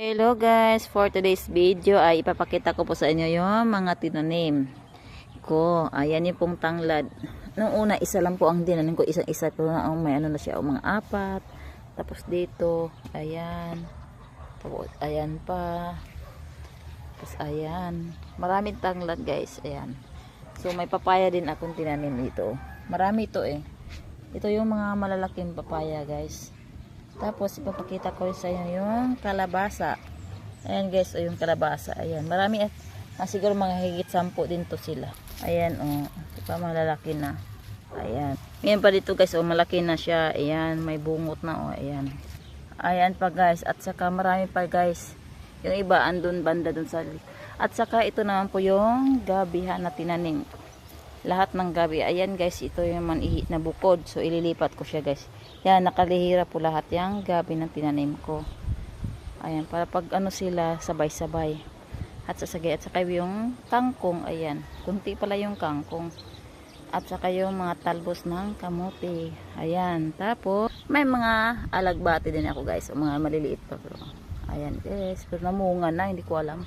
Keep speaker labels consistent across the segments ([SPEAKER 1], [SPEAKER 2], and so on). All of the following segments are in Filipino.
[SPEAKER 1] Hello guys, for today's video ay ipapakita ko po sa inyo yung mga tinanim ko. Ayan yung pong tanglad. Noong una, isa lang po ang tinanim ko. Isa-isa po na ang may ano na siya, o mga apat. Tapos dito, ayan. Tapos ayan pa. Tapos ayan. Maraming tanglad guys, ayan. So may papaya din akong tinanim dito. Marami ito eh. Ito yung mga malalaking papaya guys. Tapos, ipapakita ko sa inyo yung kalabasa. Ayan guys, yung kalabasa. Ayan, marami at ah, siguro mga higit sampu din to sila. Ayan, o. Oh, diba, malalaki na. Ayan. Ngayon pa dito guys, o malaki na siya. Ayan, may bungot na, o. Ayan. Ayan pa guys. At saka marami pa guys. Yung iba, andun banda dun sa... At saka ito naman po yung gabihan na tinanim lahat ng gabi. Ayan guys, ito yung manihi na bukod. So, ililipat ko siya guys. Yan, nakalihira po lahat yung gabi ng tinanim ko. Ayan, para pag ano sila, sabay-sabay. At sasagay. At saka yung kangkong, ayan. Kunti pala yung kangkong. At saka yung mga talbos ng kamote. Ayan. Tapos, may mga alagbati din ako guys. O mga maliliit pa. Pero, ayan guys. Pero namunga na, hindi ko alam.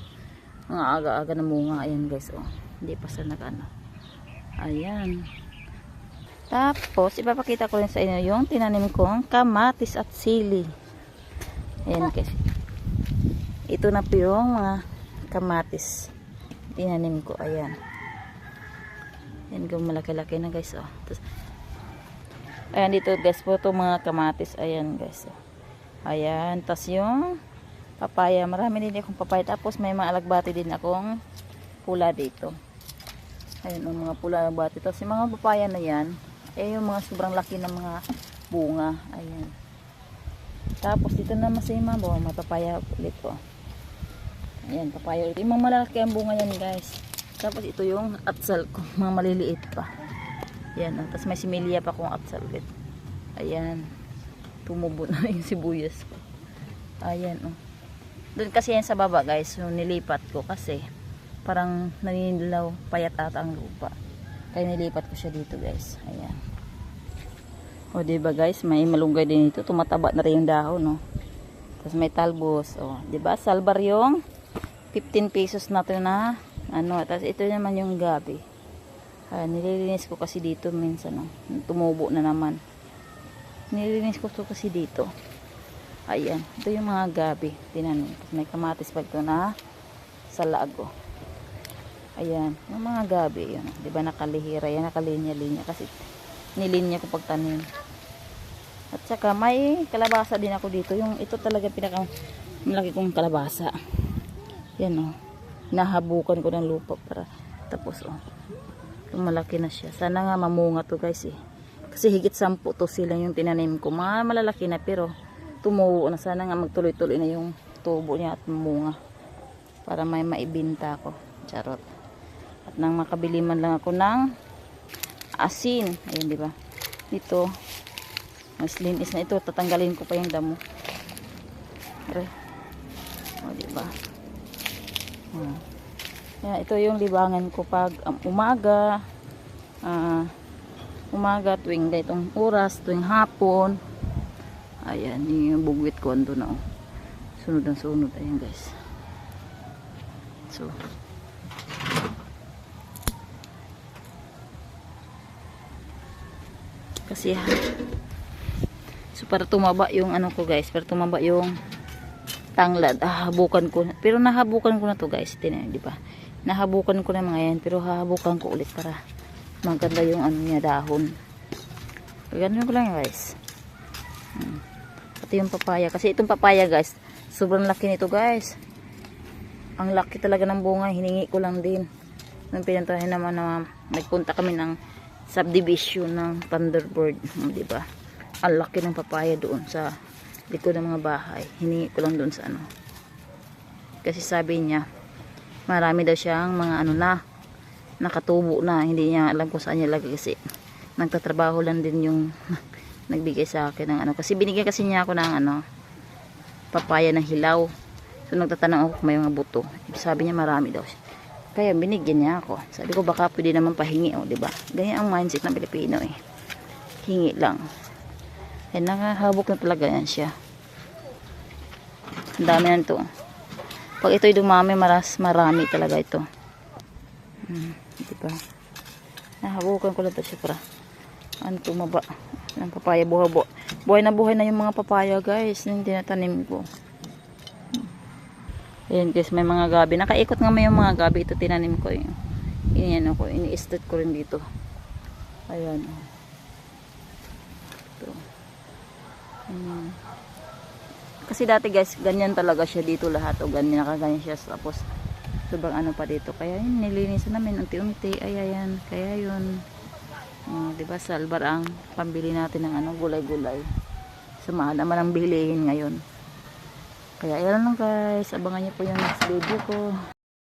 [SPEAKER 1] Mga aga-aga namunga. Ayan guys. O, hindi pa sa nag-ano. Ayan. Tapos, ipapakita ko rin sa inyo yung tinanim kong kamatis at sili. Ayan guys. Ito na po yung mga kamatis. Tinanim ko. Ayan. Ayan kung malaki-laki na guys. Oh. Tapos, ayan dito guys po itong mga kamatis. Ayan guys. Oh. Ayan. Tapos yung papaya. Marami din akong papaya. Tapos may mga alagbati din akong pula dito. Ayan ang mga pula ng bati. Tapos yung mga papaya na yan, eh yung mga sobrang laki ng mga bunga. Ayan. Tapos dito naman sa imabaw, mga papaya ulit po. Ayan, papaya ulit. Yung mga malalaki ang bunga yan guys. Tapos ito yung atsal ko, mga maliliit pa. Ayan, oh. tapos may similya pa kong atsal ulit. Ayan. Tumubo na yung sibuyas ko. Ayan, oh. Doon kasi yan sa baba guys, so nilipat ko kasi parang naninilaw payat ata ang lupa. Kaya nilipat ko siya dito guys. Ayan. O diba guys? May malunggay din ito. Tumataba na rin yung dahon no? Tapos may talbos. O diba? Salbar yung 15 pesos na to na ano tapos ito naman yung gabi. Ayan, nililinis ko kasi dito minsan no? Tumubo na naman. Nililinis ko to kasi dito. Ayan. Ito yung mga gabi. Tinanim may kamatis pa ito na sa lago Ayan, yung mga gabi, yun. Di ba nakalihira, yan nakalinya-linya kasi nilinya ko pagtanim. At saka may kalabasa din ako dito. Yung ito talaga pinaka malaki kong kalabasa. Yan oh. Nahabukan ko ng lupa para tapos oh. Malaki na siya. Sana nga mamunga to guys eh. Kasi higit sampu to sila yung tinanim ko. Mga malalaki na pero tumubo na. Sana nga magtuloy-tuloy na yung tubo niya at mamunga. Para may maibinta ko. Charot. At nang makabili man lang ako ng asin. Ayun, di ba? Dito. Mas linis na ito. Tatanggalin ko pa yung damo. Are. O, di ba? Hmm. Yan, ito yung libangan ko pag um, umaga. Ah, umaga tuwing itong oras, tuwing hapon. Ayan, yung bugwit ko ando na. Oh. Sunod ang sunod. Ayan guys. So, kasi so para tumaba yung ano ko guys para tumaba yung tanglad ah, habukan ko. Pero nahabukan ko na to guys tinan di ba? Nahabukan ko na mga yan pero hahabukan ko ulit para maganda yung ano niya dahon. Ganun ko lang guys. Hmm. pati yung papaya. Kasi itong papaya guys sobrang laki nito guys. Ang laki talaga ng bunga hiningi ko lang din. Nung pinantahin naman na nagpunta kami ng subdivision ng Thunderbird, hmm, di ba? Ang laki ng papaya doon sa likod ng mga bahay. Hiningi ko lang doon sa ano. Kasi sabi niya, marami daw siyang mga ano na nakatubo na, hindi niya alam kung saan niya lagay kasi nagtatrabaho lang din yung nagbigay sa akin ng ano. Kasi binigyan kasi niya ako ng ano papaya na hilaw. So nagtatanong ako kung may mga buto. Sabi niya marami daw siya. Kaya binigyan niya ako. Sabi ko baka pwede naman pahingi, oh, 'di ba? Ganyan ang mindset ng Pilipino eh. Hingi lang. Eh nakahabok na talaga yan siya. Ang dami na to. Pag ito'y dumami, maras, marami talaga ito. Hmm, di ba? Nahabukan ko lang ito siya para. Ano tumaba? Ang papaya buhay, bu buhay na buhay na yung mga papaya guys. Yung tinatanim ko. Ayan guys, may mga gabi. Nakaikot nga may mga gabi. Ito tinanim ko. Yun. Yan ako. Ini-stud ko rin dito. Ayan. oh. Ito. Ayan. Kasi dati guys, ganyan talaga siya dito lahat. O ganyan, nakaganyan siya. Tapos, sobrang ano pa dito. Kaya yun, nilinisan namin unti-unti. Ay, ayan. Kaya yun. Uh, diba, salbar ang pambili natin ng ano, gulay-gulay. Samahan naman ang bilihin ngayon. Kaya yan lang guys. Abangan niyo po yung next video ko.